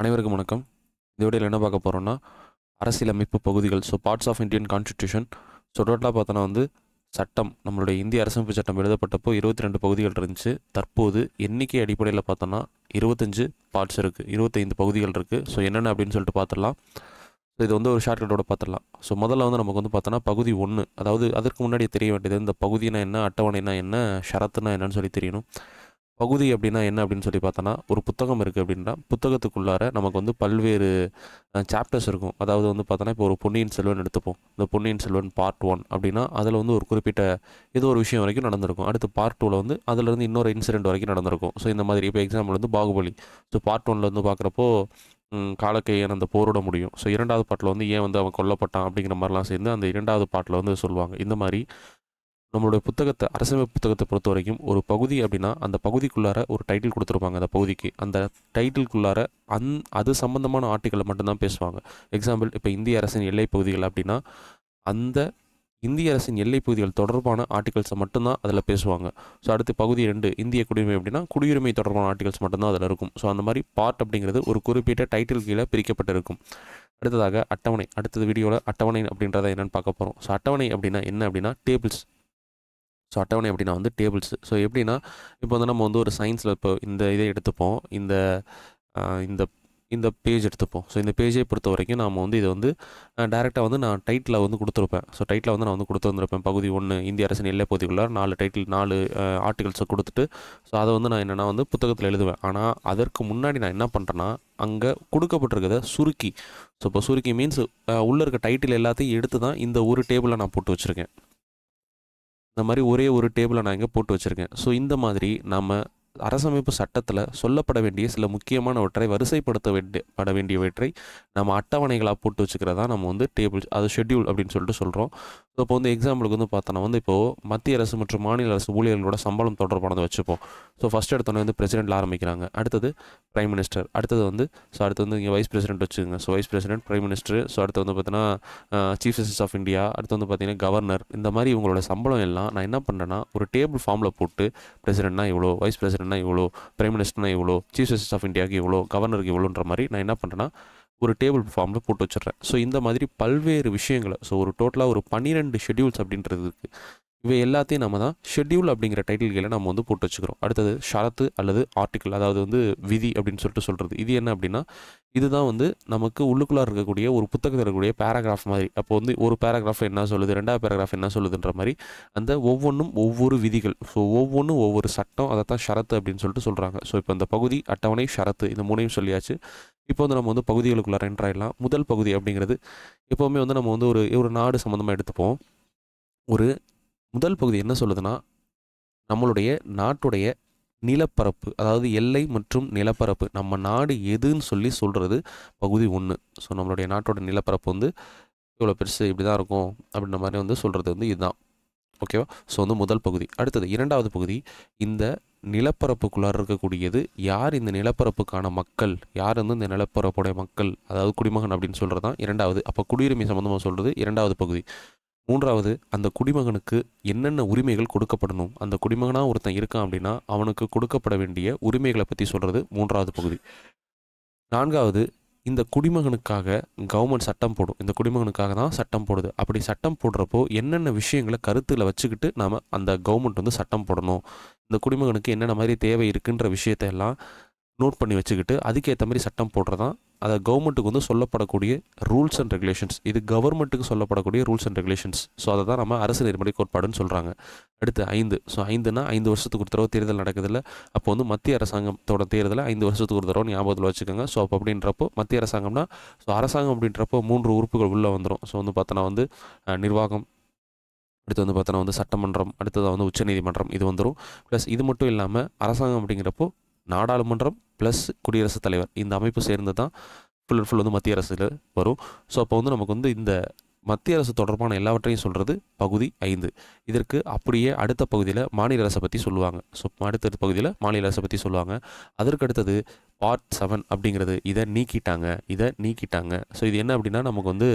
அனைவருக்கும் வணக்கம். இந்த வீடியோவில் என்ன பார்க்க போகிறோம்னா அரசியலமைப்பு பகுதிகள் so parts of Indian constitution so டோட்டலாக பார்த்தோன்னா வந்து சட்டம் நம்மளுடைய இந்திய அரசமைப்பு சட்டம் எழுதப்பட்டப்போ இருபத்தி ரெண்டு பகுதிகள் இருந்துச்சு. தற்போது எண்ணிக்கை அடிப்படையில் பார்த்தோன்னா இருபத்தஞ்சு பார்ட்ஸ் இருக்குது இருபத்தைந்து பகுதிகள் இருக்குது ஸோ என்னென்ன அப்படின்னு சொல்லிட்டு பார்த்துடலாம். ஸோ இது வந்து ஒரு ஷார்ட்கட்டோட பார்த்துடலாம். ஸோ முதல்ல வந்து நமக்கு வந்து பார்த்தோன்னா பகுதி ஒன்று அதாவது அதற்கு முன்னாடி தெரிய வேண்டியது இந்த பகுதினா என்ன அட்டவணைனா என்ன ஷரத்துனா என்னன்னு சொல்லி தெரியணும். பகுதி அப்படின்னா என்ன அப்படின்னு சொல்லி பார்த்தோன்னா ஒரு புத்தகம் இருக்குது அப்படின்னா புத்தகத்துக்குள்ளார நமக்கு வந்து பல்வேறு சாப்டர்ஸ் இருக்கும். அதாவது வந்து பார்த்தோன்னா இப்போ ஒரு பொன்னியின் செல்வன் எடுத்துப்போம். இந்த பொன்னியின் செல்வன் பார்ட் ஒன் அப்படின்னா அதில் வந்து ஒரு குறிப்பிட்ட ஏதோ ஒரு விஷயம் வரைக்கும் நடந்திருக்கும். அடுத்து பார்ட் டூவில் வந்து அதுலேருந்து இன்னொரு இன்சிடென்ட் வரைக்கும் நடந்திருக்கும். ஸோ இந்த மாதிரி இப்போ எக்ஸாம்பிள் வந்து பாகுபலி. ஸோ பார்ட் ஒனில் வந்து பார்க்குறப்போ காலக்கையன் அந்த போரோட முடியும். ஸோ இரண்டாவது பாட்டில் வந்து ஏன் வந்து அவன் கொல்லப்பட்டான் அப்படிங்கிற மாதிரிலாம் சேர்ந்து அந்த இரண்டாவது பாட்டில் வந்து சொல்லுவாங்க. இந்த மாதிரி நம்மளுடைய புத்தகத்தை அரசமைப்பு புத்தகத்தை பொறுத்த வரைக்கும் ஒரு பகுதி அப்படின்னா அந்த பகுதிக்குள்ளார ஒரு டைட்டில் கொடுத்துருப்பாங்க அந்த பகுதிக்கு. அந்த டைட்டிலுக்குள்ளார அந் அது சம்மந்தமான ஆர்டிக்கலை மட்டும்தான் பேசுவாங்க. எக்ஸாம்பிள் இப்போ இந்திய அரசின் எல்லை பகுதிகள் அப்படின்னா அந்த இந்திய அரசின் எல்லை பகுதிகள் தொடர்பான ஆர்டிகல்ஸை மட்டும்தான் அதில் பேசுவாங்க. ஸோ அடுத்து பகுதி ரெண்டு இந்திய குடியுரிமை அப்படின்னா குடியுரிமை தொடர்பான ஆர்டிகல்ஸ் மட்டும்தான் அதில் இருக்கும். ஸோ அந்த மாதிரி பார்ட் அப்படிங்கிறது ஒரு குறிப்பிட்ட டைட்டில் கீழே பிரிக்கப்பட்டிருக்கும். அடுத்ததாக அட்டவணை அடுத்தது வீடியோவில் அட்டவணை அப்படின்றத என்னென்னு பார்க்க போகிறோம் ஸோ அட்டவணை அப்படின்னா என்ன அப்படின்னா டேபிள்ஸ் ஸோ அட்டவணை அப்படின்னா வந்து டேபிள்ஸ் ஸோ எப்படின்னா இப்போ வந்து நம்ம வந்து ஒரு சயின்ஸில் இப்போ இந்த இதை எடுத்துப்போம். இந்த இந்த இந்த பேஜ் எடுத்துப்போம். ஸோ இந்த பேஜை பொறுத்த வரைக்கும் நாம் வந்து இதை வந்து டேரெக்டாக வந்து நான் டைட்டில் வந்து கொடுத்துருப்பேன். ஸோ டைட்டில் வந்து நான் வந்து கொடுத்து வந்திருப்பேன். பகுதி ஒன்று இந்திய அரசின் எல்லை பகுதிக்குள்ள நாலு டைட்டில் நாலு ஆர்டிகல்ஸை கொடுத்துட்டு ஸோ அதை வந்து நான் என்னென்னா வந்து புத்தகத்தில் எழுதுவேன். ஆனால் அதற்கு முன்னாடி நான் என்ன பண்ணுறேன்னா அங்கே கொடுக்கப்பட்டிருக்கிறத சுருக்கி. ஸோ இப்போ சுருக்கி மீன்ஸ் உள்ளே இருக்க டைட்டில் எல்லாத்தையும் எடுத்து தான் இந்த ஒரு டேபிளில் நான் போட்டு வச்சுருக்கேன். இந்த மாதிரி ஒரே ஒரு டேபிளை நான் இங்கே போட்டு வச்சுருக்கேன். ஸோ இந்த மாதிரி நம்ம அரசமைப்பு சட்டத்தில் சொல்லப்பட வேண்டிய சில முக்கியமானவற்றை வரிசைப்படுத்த வேண்டிய பட வேண்டியவற்றை நம்ம அட்டவணைகளாக போட்டு வச்சுக்கிறதா நம்ம வந்து டேபிள் அது ஷெட்யூல் அப்படின்னு சொல்லிட்டு சொல்கிறோம் ஸோ இப்போ வந்து எக்ஸாம்பிளுக்கு வந்து பார்த்தோன்னா வந்து இப்போது மத்திய அரசு மற்றும் மாநில அரசு ஊழியர்களோட சம்பளம் தொடர்பானதை வச்சுப்போம். ஸோ ஃபஸ்ட் எடுத்தோன்னே வந்து பிரசிடென்ட்ல ஆரம்பிக்கிறாங்க. அடுத்தது பிரைம் மினிஸ்டர் அடுத்தது வந்து ஸோ அடுத்து வந்து இங்கே வைஸ் பிரசிடென்ட் வச்சுக்கோங்க. So vice president prime minister so அடுத்து வந்து பார்த்தீங்கன்னா சீஃப் ஜஸ்டிஸ் ஆஃப் இந்தியா அடுத்து வந்து பார்த்தீங்கன்னா கவர்னர் இந்த மாதிரி இவங்களோட சம்பளம் எல்லாம் நான் என்ன பண்ணுறேன்னா ஒரு டேபிள் ஃபார்மில் போட்டு பிரசிடென்ட்னா இவ்வளோ வைஸ் மினிஸ்டர்னா இவ்வளோ பிரைம் மினிஸ்டர்னா இவ்வளோ சீஃப் ஜஸ்டிஸ் ஆஃப் இந்தியாவுக்கு இவ்வளோ கவர்னருக்கு இவ்வளோன்ற மாதிரி நான் என்ன பண்ணுறேன்னா ஒரு டேபிள் ஃபார்மில் போட்டு வச்சிடுறேன். ஸோ இந்த மாதிரி பல்வேறு விஷயங்களை ஸோ ஒரு டோட்டலாக ஒரு பன்னிரெண்டு ஷெட்யூல்ஸ் அப்படின்றது இருக்குது இவை எல்லாத்தையும் நம்ம தான் ஷெட்யூல் அப்படிங்கிற டைட்டில் கீழே நம்ம வந்து போட்டு வச்சுக்கிறோம். அடுத்தது ஷரத்து அல்லது ஆர்டிக்கல் அதாவது வந்து விதி அப்படின்னு சொல்லிட்டு சொல்கிறது இது என்ன அப்படின்னா இதுதான் வந்து நமக்கு உள்ளுக்குள்ளாக இருக்கக்கூடிய ஒரு புத்தகத்தில் இருக்கக்கூடிய பேராகிராஃப் மாதிரி. அப்போ வந்து ஒரு பேராகிராஃப் என்ன சொல்லுது ரெண்டாவது பேராகிராஃப் என்ன சொல்லுதுன்ற மாதிரி அந்த ஒவ்வொன்றும் ஒவ்வொரு விதிகள் ஸோ ஒவ்வொன்றும் ஒவ்வொரு சட்டம் அதை தான் ஷரத்து அப்படின்னு சொல்லிட்டு சொல்கிறாங்க ஸோ இப்போ இந்த பகுதி அட்டவணை ஷரத்து இந்த மூணையும் சொல்லியாச்சு. இப்போ வந்து நம்ம வந்து பகுதிகளுக்குள்ளார என்ட்ராயிடலாம் முதல் பகுதி அப்படிங்கிறது எப்போவுமே வந்து நம்ம வந்து ஒரு ஒரு நாடு சம்மந்தமாக எடுத்துப்போம். ஒரு முதல் பகுதி என்ன சொல்லுதுன்னா நம்மளுடைய நாட்டுடைய நிலப்பரப்பு அதாவது எல்லை மற்றும் நிலப்பரப்பு நம்ம நாடு எதுன்னு சொல்லி சொல்கிறது பகுதி ஒன்று ஸோ நம்மளுடைய நாட்டோட நிலப்பரப்பு வந்து இவ்வளோ பெருசு இப்படி தான் இருக்கும் அப்படின்ற மாதிரி வந்து சொல்கிறது வந்து இதுதான். ஓகேவா ஸோ வந்து முதல் பகுதி. அடுத்தது இரண்டாவது பகுதி இந்த நிலப்பரப்புக்குள்ளார இருக்கக்கூடியது யார் இந்த நிலப்பரப்புக்கான மக்கள் யார் வந்து இந்த நிலப்பரப்புடைய மக்கள் அதாவது குடிமகன் அப்படின்னு சொல்கிறது தான் இரண்டாவது. அப்போ குடியுரிமை சம்மந்தமாக சொல்கிறது இரண்டாவது பகுதி. மூன்றாவது அந்த குடிமகனுக்கு என்னென்ன உரிமைகள் கொடுக்கப்படணும்? அந்த குடிமகனாக ஒருத்தன் இருக்கான் அப்படின்னா அவனுக்கு கொடுக்கப்பட வேண்டிய உரிமைகளை பற்றி சொல்கிறது மூன்றாவது பகுதி. நான்காவது இந்த குடிமகனுக்காக கவர்மெண்ட் சட்டம் போடும். இந்த குடிமகனுக்காக தான் சட்டம் போடுது. அப்படி சட்டம் போடுறப்போ என்னென்ன விஷயங்களை கருத்தில் வச்சுக்கிட்டு நாம் அந்த கவர்மெண்ட் வந்து சட்டம் போடணும்? இந்த குடிமகனுக்கு என்னென்ன மாதிரி தேவை இருக்குன்ற விஷயத்தையெல்லாம் நோட் பண்ணி வச்சுக்கிட்டு அதுக்கேற்ற மாதிரி சட்டம் போடுறதான் அதை கவர்மெண்ட்டுக்கு வந்து சொல்லப்படக்கூடிய ரூல்ஸ் அண்ட் ரெகுலேஷன்ஸ் இது கவர்மெண்ட்டுக்கு சொல்லப்படக்கூடிய ரூல்ஸ் அண்ட் ரெகுலேஷன்ஸ் ஸோ அதை தான் நம்ம அரசு நெறிமுறை கோட்பாடுன்னு சொல்கிறாங்க அடுத்து ஐந்து. ஸோ ஐந்துனா ஐந்து வருஷத்துக்கு ஒரு தடவை தேர்தல் நடக்குதுல்ல. அப்போ வந்து மத்திய அரசாங்கத்தோட தேர்தலை ஐந்து வருஷத்துக்கு ஒரு தடவை ஞாபகத்தில் வச்சுக்கோங்க. ஸோ அப்போ அப்படின்றப்போ மத்திய அரசாங்கம்னா ஸோ அரசாங்கம் அப்படின்றப்போ மூன்று உறுப்புகள் உள்ளே வந்துடும் ஸோ வந்து பார்த்தோன்னா வந்து நிர்வாகம் அடுத்து வந்து பார்த்தோன்னா வந்து சட்டமன்றம் அடுத்ததாக வந்து உச்சநீதிமன்றம் இது வந்துடும் ப்ளஸ் இது மட்டும் இல்லாமல் அரசாங்கம் அப்படிங்கிறப்போ நாடாளுமன்றம் ப்ளஸ் குடியரசுத் தலைவர். இந்த அமைப்பு சேர்ந்து தான் ஃபுல் அண்ட் ஃபுல் வந்து மத்திய அரசில் வரும். ஸோ அப்போ வந்து நமக்கு வந்து இந்த மத்திய அரசு தொடர்பான எல்லாவற்றையும் சொல்கிறது பகுதி ஐந்து. இதற்கு அப்படியே அடுத்த பகுதியில் மாநில அரசை பற்றி சொல்லுவாங்க. ஸோ அடுத்த பகுதியில் மாநில அரசை பற்றி சொல்லுவாங்க. அதற்கு ஆர் பார்ட் செவன் அப்படிங்கிறது இதை நீக்கிட்டாங்க இதை நீக்கிட்டாங்க. ஸோ இது என்ன அப்படின்னா நமக்கு வந்து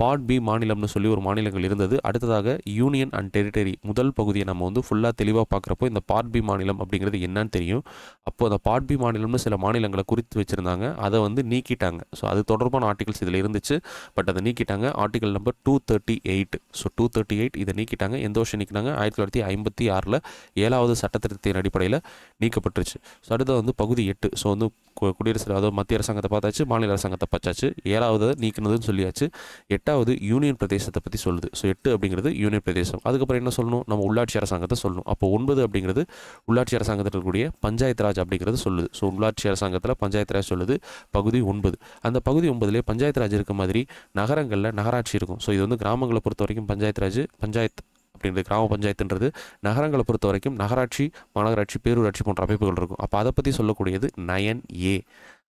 பார்ட் பி மாநிலம்னு சொல்லி ஒரு மாநிலங்கள் இருந்தது. அடுத்ததாக யூனியன் அண்ட் டெரிட்டரி முதல் பகுதியை நம்ம வந்து ஃபுல்லாக தெளிவாக பார்க்குறப்போ இந்த பார்ட் பி மாநிலம் அப்படிங்கிறது என்னன்னு தெரியும். அப்போது அந்த பார்ட் பி மாநிலம்னு சில மாநிலங்களை குறித்து வச்சுருந்தாங்க. அதை வந்து நீக்கிட்டாங்க. ஸோ அது தொடர்பான ஆர்டிகல்ஸ் இதில் இருந்துச்சு. பட் அதை நீக்கிட்டாங்க. Article number two thirty eight so two thirty eight இதை நீக்கிட்டாங்க. எந்த வருஷம் நீக்கினாங்க? ஆயிரத்தி தொள்ளாயிரத்தி ஐம்பத்தி ஆறில் ஏழாவது சட்டத்திருத்தத்தின் அடிப்படையில் நீக்கப்பட்டுருச்சு. ஸோ அடுத்தது வந்து பகுதி எட்டு. ஸோ வந்து கு- குடியரசு அதாவது மத்திய அரசாங்கத்தை பார்த்தாச்சு மாநில அரசாங்கத்தை பார்த்தாச்சு. ஏழாவது நீக்கினதுன்னு சொல்லியாச்சு. எட்டாவது யூனியன் பிரதேசத்தை பற்றி சொல்லுது. ஸோ எட்டு அப்படிங்கிறது யூனியன் பிரதேசம். அதுக்கப்புறம் என்ன சொல்லணும்? நம்ம உள்ளாட்சி அரசாங்கத்தை சொல்லணும். அப்போ ஒன்பது அப்படிங்கிறது உள்ளாட்சி அரசாங்கத்தில் இருக்கக்கூடிய பஞ்சாயத்து ராஜ் அப்படிங்கிறது சொல்லுது. ஸோ உள்ளாட்சி அரசாங்கத்தில் பஞ்சாயத்து ராஜ் சொல்லுது. பகுதி ஒன்பது. அந்த பகுதி ஒன்பதுலேயே பஞ்சாயத்து ராஜ் இருக்க மாதிரி நகரங்களில் நகராட்சி இருக்கும். ஸோ இது வந்து கிராமங்களை பொறுத்த வரைக்கும் பஞ்சாயத்து ராஜ் பஞ்சாயத்து அப்படின்றது கிராம பஞ்சாயத்துன்றது நகரங்களை பொறுத்த வரைக்கும் நகராட்சி மாநகராட்சி பேரூராட்சி போன்ற அமைப்புகள் இருக்கும். அப்போ அதை பற்றி சொல்லக்கூடியது நயன் ஏ.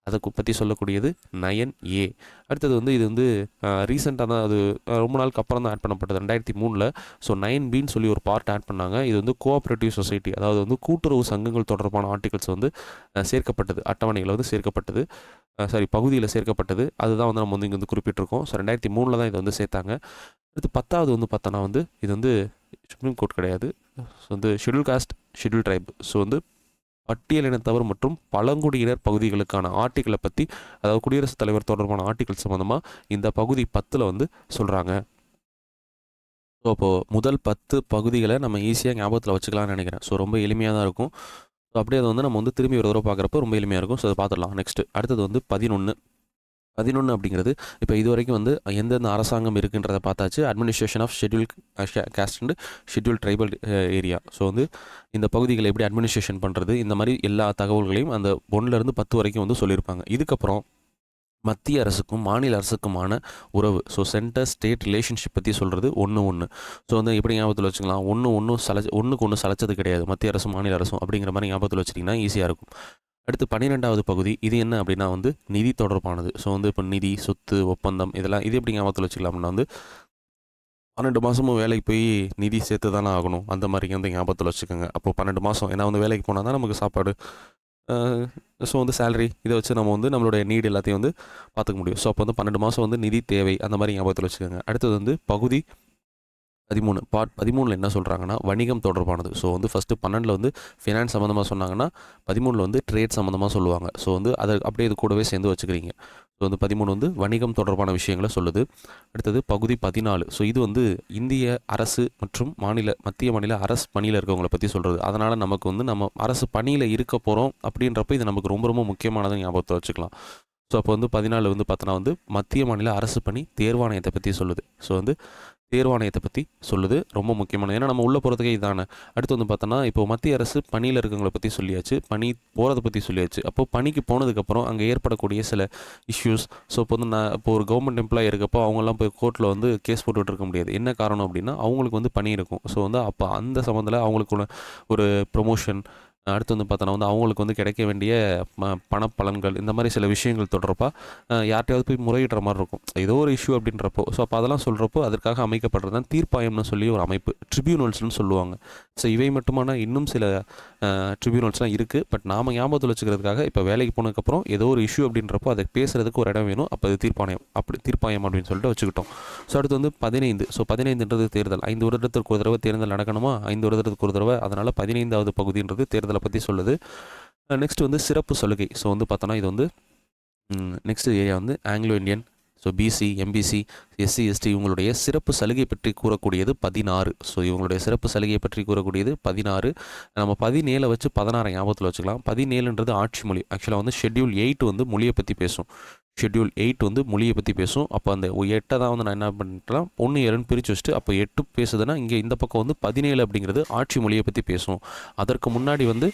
அதை பற்றி சொல்லக்கூடியது நயன் ஏ. அடுத்தது வந்து இது வந்து ரீசெண்டாக தான் அது ரொம்ப நாளுக்கு அப்புறம் தான் ஆட் பண்ணப்பட்டது. ரெண்டாயிரத்தி மூணில். ஸோ நயன் பின்னு சொல்லி ஒரு பார்ட் ஆட் பண்ணாங்க. இது வந்து கோஆப்ரேட்டிவ் சொசைட்டி அதாவது வந்து கூட்டுறவு சங்கங்கள் தொடர்பான ஆர்டிகல்ஸ் வந்து சேர்க்கப்பட்டது. அட்டவணையில் வந்து சேர்க்கப்பட்டது. சாரி பகுதியில் சேர்க்கப்பட்டது. அதுதான் வந்து நம்ம வந்து இங்கே வந்து குறிப்பிட்டிருக்கோம். ஸோ ரெண்டாயிரத்தி மூணில் தான் இதை வந்து சேர்த்தாங்க. அடுத்து பத்தாவது வந்து பார்த்தோன்னா வந்து இது வந்து சுப்ரீம் கோர்ட் கிடையாது. ஸோ வந்து schedule caste schedule tribe so வந்து பட்டியலினத்தவர் மற்றும் பழங்குடியினர் பகுதிகளுக்கான ஆர்டிகளை பற்றி அதாவது குடியரசுத் தலைவர் தொடர்பான ஆர்டிக்கிள் சம்மந்தமாக இந்த பகுதி பத்தில் வந்து சொல்கிறாங்க ஸோ அப்போது முதல் பத்து பகுதிகளை நம்ம ஈஸியாக ஞாபகத்தில் வச்சுக்கலாம்னு நினைக்கிறேன். ஸோ ரொம்ப எளிமையாக தான் இருக்கும். ஸோ அப்படியே அதை வந்து நம்ம வந்து திரும்பி ஒரு தடவை பார்க்குறப்ப ரொம்ப எளிமையாக இருக்கும். ஸோ அதை பார்த்துடலாம். நெக்ஸ்ட்டு அடுத்தது வந்து பதினொன்று பதினொன்று அப்படிங்கிறது இப்போ இது வரைக்கும் வந்து எந்தெந்த அரசாங்கம் இருக்குன்றத பார்த்தாச்சு. Administration of schedule caste and schedule tribal area so வந்து இந்த பகுதிகளை எப்படி அட்மினிஸ்ட்ரேஷன் பண்ணுறது இந்த மாதிரி எல்லா தகவல்களையும் அந்த ஒன்றுலேருந்து பத்து வரைக்கும் வந்து சொல்லியிருப்பாங்க. இதுக்கப்புறம் மத்திய அரசுக்கும் மாநில அரசுக்குமான உறவு ஸோ சென்டர் ஸ்டேட் ரிலேஷன்ஷிப் பற்றி சொல்கிறது ஒன்று ஒன்று ஸோ வந்து எப்படி ஞாபகத்தில் வச்சுக்கலாம் ஒன்று ஒன்றும் சலச்சு ஒன்றுக்கு ஒன்று சலைச்சது கிடையாது. மத்திய அரசும் மாநில அரசும் அப்படிங்கிற மாதிரி ஞாபகத்தில் வச்சிட்டிங்கன்னா ஈஸியாக இருக்கும். அடுத்து பன்னிரெண்டாவது பகுதி இது என்ன அப்படின்னா வந்து நிதி தொடர்பானது. ஸோ வந்து இப்போ நிதி சொத்து ஒப்பந்தம் இதெல்லாம் இது எப்படி ஞாபகத்தில் வச்சுக்கலாம் அப்படின்னா வந்து பன்னெண்டு மாதமும் வேலைக்கு போய் நிதி சேர்த்து தானே ஆகணும். அந்த மாதிரி வந்து ஞாபகத்தில் வச்சுக்கோங்க. அப்போது பன்னெண்டு மாதம் ஏன்னா வந்து வேலைக்கு போனால் தான் நமக்கு சாப்பாடு ஸோ வந்து சேலரி இதை வச்சு நம்ம வந்து நம்மளுடைய நீடு எல்லாத்தையும் வந்து பார்த்துக்க முடியும். ஸோ அப்போ வந்து பன்னெண்டு மாதம் வந்து நிதி தேவை அந்த மாதிரி ஞாபகத்தில் வச்சுக்கோங்க. அடுத்தது வந்து பகுதி பதிமூணு. பார்ட் பதிமூணில் என்ன சொல்கிறாங்கன்னா வணிகம் தொடர்பானது. ஸோ வந்து ஃபஸ்ட்டு பன்னெண்டில் வந்து ஃபினான்ஸ் சம்மந்தமாக சொன்னாங்கன்னா பதிமூணில் வந்து ட்ரேட் சம்மந்தமாக சொல்லுவாங்க. ஸோ வந்து அதை அப்படியே இது கூடவே சேர்ந்து வச்சுக்கிறீங்க. ஸோ வந்து பதிமூணு வந்து வணிகம் தொடர்பான விஷயங்களை சொல்லுது. அடுத்தது பகுதி பதினாலு. ஸோ இது வந்து இந்திய அரசு மற்றும் மாநில மத்திய மாநில அரசு பணியில் இருக்கவங்களை பற்றி சொல்கிறது அதனால் நமக்கு வந்து நம்ம அரசு பணியில் இருக்க போகிறோம் அப்படின்றப்ப இது நமக்கு ரொம்ப ரொம்ப முக்கியமானது ஞாபகத்தை வச்சுக்கலாம். ஸோ அப்போ வந்து பதினாலு வந்து பார்த்தோன்னா வந்து மத்திய மாநில அரசு பணி தேர்வாணையத்தை பற்றி சொல்லுது. ஸோ வந்து தேர்வாணையத்தை பற்றி சொல்லுது. ரொம்ப முக்கியமானது ஏன்னா நம்ம உள்ளே போகிறதுக்கே இதான. அடுத்து வந்து பார்த்தோன்னா இப்போ மத்திய அரசு பணியில் இருக்கவங்களை பற்றி சொல்லியாச்சு பணி போகிறத பற்றி சொல்லியாச்சு. அப்போ பணிக்கு போனதுக்கப்புறம் அங்கே ஏற்படக்கூடிய சில இஷ்யூஸ் ஸோ இப்போ வந்து நான் இப்போ ஒரு கவர்மெண்ட் எம்ப்ளாயி இருக்கப்போ அவங்கெல்லாம் போய் கோர்ட்டில் வந்து கேஸ் போட்டுட்டு இருக்க முடியாது. என்ன காரணம் அப்படின்னா அவங்களுக்கு வந்து பணி இருக்கும். ஸோ வந்து அப்போ அந்த சம்மந்தத்தில் அவங்களுக்குள்ள ஒரு ப்ரொமோஷன் அடுத்து வந்து பார்த்தோன்னா வந்து அவங்களுக்கு வந்து கிடைக்க வேண்டிய ம பணப்பலன்கள் இந்த மாதிரி சில விஷயங்கள் தொடர்பாக யார்கிட்டையாவது யார்கிட்டயாவது போய் முறையிடுற மாதிரி இருக்கும். ஏதோ ஒரு இஷ்யூ அப்படின்றப்போ ஸோ அப்போ அதெல்லாம் சொல்கிறப்போ அதற்காக அமைக்கப்படுறது தான் தீர்ப்பாயம்னு சொல்லி ஒரு அமைப்பு ட்ரிபியூனல்ஸ்னு சொல்லுவாங்க. ஸோ இவை மட்டுமான இன்னும் சில ட்ரிபியூனல்ஸ்லாம் இருக்குது பட் நாம் ஞாபகத்தில் வச்சுக்கிறதுக்காக இப்போ வேலைக்கு போனதுக்கப்புறம் ஏதோ ஒரு இஷ்யூ அப்படின்றப்போ அதை பேசுகிறதுக்கு ஒரு இடம் வேணும். அப்போ அது தீர்ப்பாயம் அப்படி தீர்ப்பாயம் அப்படின்னு சொல்லிட்டு வச்சுக்கிட்டோம். ஸோ அடுத்து வந்து பதினைந்து. ஸோ பதினைந்துன்றது தேர்தல். ஐந்து வருடத்திற்கு ஒரு தடவை தேர்தல் நடக்கணுமா? ஐந்து வருடத்திற்கு ஒரு தடவை. அதனால் பதினைந்தாவது பகுதின்றது தேர்தல் பற்றி சொல்லுது. நெக்ஸ்ட் வந்து சிறப்பு சலுகை. ஸோ வந்து பார்த்தோன்னா இது வந்து நெக்ஸ்ட் ஏரியா வந்து Anglo Indian so BC MBC SC ST இவங்களுடைய சிறப்பு சலுகை பற்றி கூறக்கூடியது பதினாறு. ஸோ இவங்களுடைய சிறப்பு சலுகையை பற்றி கூறக்கூடியது பதினாறு. நம்ம பதினேழை வச்சு பதினாறு ஞாபகத்தில் வச்சுக்கலாம். பதினேழுன்றது ஆட்சி மொழி. ஆக்சுவலாக வந்து ஷெட்யூல் எயிட் வந்து மொழியை பற்றி பேசும். ஷெட்யூல் எயிட் வந்து மொழியை பற்றி பேசும். அப்போ அந்த எட்டை தான் வந்து நான் என்ன பண்ணிட்டேன் ஒன்று ஏழுன்னு பிரித்து வச்சுட்டு அப்போ எட்டு பேசுதுன்னா இங்கே இந்த பக்கம் வந்து பதினேழு அப்படிங்கிறது ஆட்சி மொழியை பற்றி பேசும். அதற்கு முன்னாடி வந்து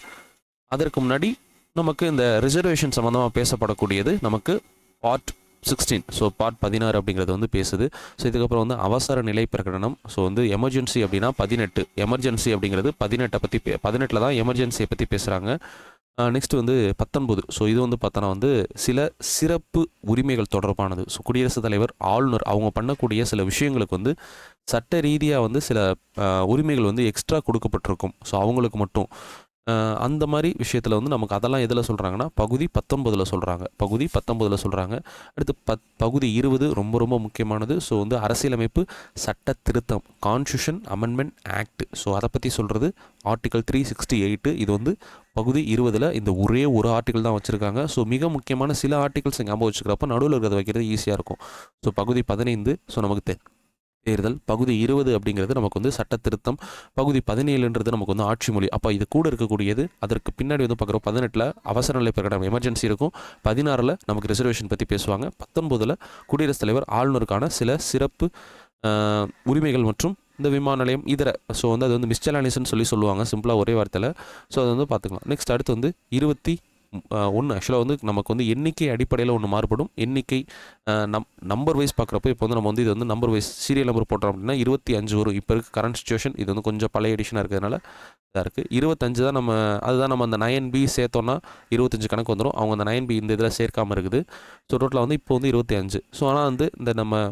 அதற்கு முன்னாடி நமக்கு இந்த ரிசர்வேஷன் சம்மந்தமாக பேசப்படக்கூடியது நமக்கு பார்ட் சிக்ஸ்டீன் ஸோ பார்ட் பதினாறு அப்படிங்கிறது வந்து பேசுது. ஸோ இதுக்கப்புறம் வந்து அவசர நிலை பிரகடனம். ஸோ வந்து எமர்ஜென்சி அப்படின்னா பதினெட்டு. எமர்ஜென்சி அப்படிங்கிறது பதினெட்டை பற்றி பே பதினெட்டில் தான் எமர்ஜென்சியை பற்றி பேசுகிறாங்க நெக்ஸ்ட் வந்து பத்தொன்பது. ஸோ இது வந்து பார்த்தோன்னா வந்து சில சிறப்பு உரிமைகள் தொடர்பானது. ஸோ குடியரசுத் தலைவர் ஆளுநர் அவங்க பண்ணக்கூடிய சில விஷயங்களுக்கு வந்து சட்ட ரீதியாக வந்து சில உரிமைகள் வந்து எக்ஸ்ட்ரா கொடுக்கப்பட்டிருக்கும். ஸோ அவங்களுக்கு மட்டும். அந்த மாதிரி விஷயத்தில் வந்து நமக்கு அதெல்லாம் எதில் சொல்கிறாங்கன்னா பகுதி பத்தொன்பதில் சொல்கிறாங்க பகுதி பத்தொன்பதில் சொல்கிறாங்க அடுத்து பத் பகுதி இருபது ரொம்ப ரொம்ப முக்கியமானது. ஸோ வந்து அரசியலமைப்பு சட்ட திருத்தம் கான்ஸ்டியூஷன் அமெண்ட்மெண்ட் ஆக்ட் ஸோ அதை பற்றி சொல்கிறது ஆர்டிகல் த்ரீ சிக்ஸ்டி எயிட்டு இது வந்து பகுதி இருபதில் இந்த ஒரே ஒரு ஆர்டிக்கல் தான் வச்சுருக்காங்க. ஸோ மிக முக்கியமான சில ஆர்டிகல்ஸ் ஞாபகம் வச்சுக்கிறப்ப நடுவில் இருக்கிறத வைக்கிறது ஈஸியாக இருக்கும். ஸோ பகுதி பதினைந்து. ஸோ நமக்கு தேர்தல் பகுதி இருபது அப்படிங்கிறது நமக்கு வந்து சட்ட திருத்தம் பகுதி பதினேழுன்றது நமக்கு வந்து ஆட்சி மொழி. அப்போ இது கூட இருக்கக்கூடியது அதற்கு பின்னாடி வந்து பார்க்குறோம் பதினெட்டில் அவசர நிலை பிரகடனம் எமர்ஜென்சி இருக்கும். பதினாறில் நமக்கு ரிசர்வேஷன் பற்றி பேசுவாங்க. பத்தொன்பதில் குடியரசுத் தலைவர் ஆளுநருக்கான சில சிறப்பு உரிமைகள் மற்றும் இந்த விமான நிலையம் இதர. ஸோ வந்து அது வந்து மிஸ்டலானிஸ்ன்னு சொல்லி சொல்லுவாங்க சிம்பிளாக ஒரே வார்த்தையில். ஸோ அதை வந்து பார்த்துக்கலாம். நெக்ஸ்ட் அடுத்து வந்து இருபத்தி ஒன்று ஆக்சுவலாக வந்து நமக்கு வந்து எண்ணிக்கை அடிப்படையில் ஒன்று மாறுபடும். எண்ணிக்கை நம் நம்பர் வைஸ் பார்க்குறப்போ இப்போ வந்து நம்ம வந்து இது வந்து நம்பர் வைஸ் சீரியல் நம்பர் போட்டோம் அப்படின்னா இருபத்தி அஞ்சு வரும். இப்போ இருக்க கரண்ட் சுச்சுவேஷன் இது வந்து கொஞ்சம் பழைய எடிஷனாக இருக்கிறதுனால இதாக இருக்குது இருபத்தஞ்சு தான் நம்ம அதுதான் நம்ம அந்த நயன் பி சேர்த்தோன்னா இருபத்தஞ்சு கணக்கு வந்துடும் அவங்க அந்த நயன் பி இந்த இதில் சேர்க்காம இருக்குது. ஸோ டோட்டலாக வந்து இப்போ வந்து இருபத்தி அஞ்சு. ஸோ ஆனால் வந்து இந்த நம்ம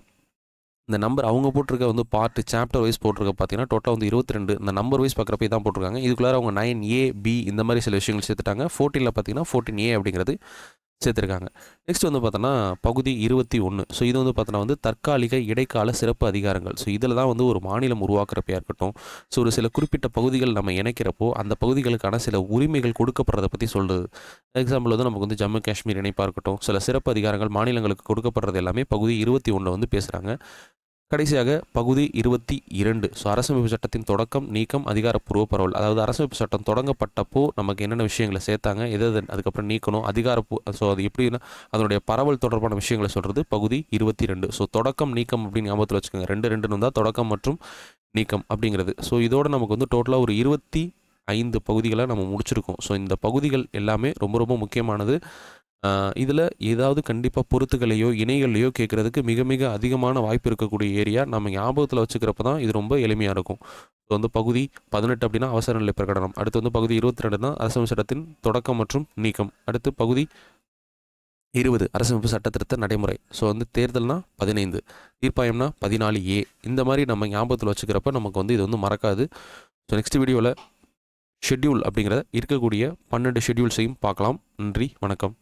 இந்த நம்பர் அவங்க போட்டிருக்க வந்து பார்ட் சாப்டர் வைஸ் போட்டிருக்க பார்த்தீங்கன்னா டோட்டலாக வந்து இருபத்தி ரெண்டு இந்த நம்பர் வைஸ் பார்க்குறப்ப தான் போட்டிருக்காங்க. இதுக்குள்ளே அவங்க நைன் ஏ பி இந்த மாதிரி சில விஷயங்கள் சேர்த்துட்டாங்க. ஃபோர்டீனில் பார்த்தீங்கன்னா ஃபோர்டீன் ஏ அப்படிங்கிறது. சேர்த்துருக்காங்க. நெக்ஸ்ட் வந்து பார்த்தோன்னா பகுதி இருபத்தி ஒன்று ஸோ இது வந்து பார்த்தோன்னா வந்து தற்காலிக இடைக்கால சிறப்பு அதிகாரங்கள். ஸோ இதில் தான் வந்து ஒரு மாநிலம் உருவாக்குறப்பையாக இருக்கட்டும் ஸோ ஒரு சில குறிப்பிட்ட பகுதிகள் நம்ம இணைக்கிறப்போ அந்த பகுதிகளுக்கான சில உரிமைகள் கொடுக்கப்படுறதை பற்றி சொல்கிறது எக்ஸாம்பிள் வந்து நமக்கு வந்து ஜம்மு காஷ்மீர் இணைப்பாக இருக்கட்டும் சில சிறப்பு அதிகாரங்கள் மாநிலங்களுக்கு கொடுக்கப்படுறது எல்லாமே பகுதி இருபத்தி ஒன்றில் வந்து பேசுகிறாங்க கடைசியாக பகுதி இருபத்தி இரண்டு. ஸோ அரசமைப்பு சட்டத்தின் தொடக்கம் நீக்கம் அதிகாரப்பூர்வ பரவல். அதாவது அரசமைப்பு சட்டம் தொடங்கப்பட்டப்போ நமக்கு என்னென்ன விஷயங்களை சேர்த்தாங்க எது அதுக்கப்புறம் நீக்கணும் அதிகாரப்பூ ஸோ அது எப்படின்னா அதனுடைய பரவல் தொடர்பான விஷயங்களை சொல்கிறது பகுதி இருபத்தி ரெண்டு ஸோ தொடக்கம் நீக்கம் அப்படின்னு ஞாபகத்தில் வச்சுக்கோங்க. ரெண்டு ரெண்டுன்னு வந்தால் தொடக்கம் மற்றும் நீக்கம் அப்படிங்கிறது. ஸோ இதோட நமக்கு வந்து டோட்டலாக ஒரு இருபத்தி ஐந்து பகுதிகளை நம்ம முடிச்சிருக்கோம். ஸோ இந்த பகுதிகள் எல்லாமே ரொம்ப ரொம்ப முக்கியமானது. இதில் ஏதாவது கண்டிப்பாக பொருத்துகளையோ இணைகளையோ கேட்குறதுக்கு மிக மிக அதிகமான வாய்ப்பு இருக்கக்கூடிய ஏரியா நம்ம ஞாபகத்தில் வச்சுக்கிறப்ப தான் இது ரொம்ப எளிமையாக இருக்கும். ஸோ வந்து பகுதி பதினெட்டு அப்படின்னா அவசர நிலை பிரகடனம். அடுத்து வந்து பகுதி இருபத்தி ரெண்டு தான் அரசமைப்பு சட்டத்தின் தொடக்கம் மற்றும் நீக்கம். அடுத்து பகுதி இருபது அரசமைப்பு சட்டத்திருத்த நடைமுறை. ஸோ வந்து தேர்தல்னா பதினைந்து தீர்ப்பாயம்னா பதினாலு ஏ இந்த மாதிரி நம்ம ஞாபகத்தில் வச்சுக்கிறப்ப நமக்கு வந்து இது வந்து மறக்காது. ஸோ நெக்ஸ்ட் வீடியோவில் ஷெட்யூல் அப்படிங்கிறத இருக்கக்கூடிய பன்னெண்டு ஷெட்யூல்ஸையும் பார்க்கலாம். நன்றி வணக்கம்.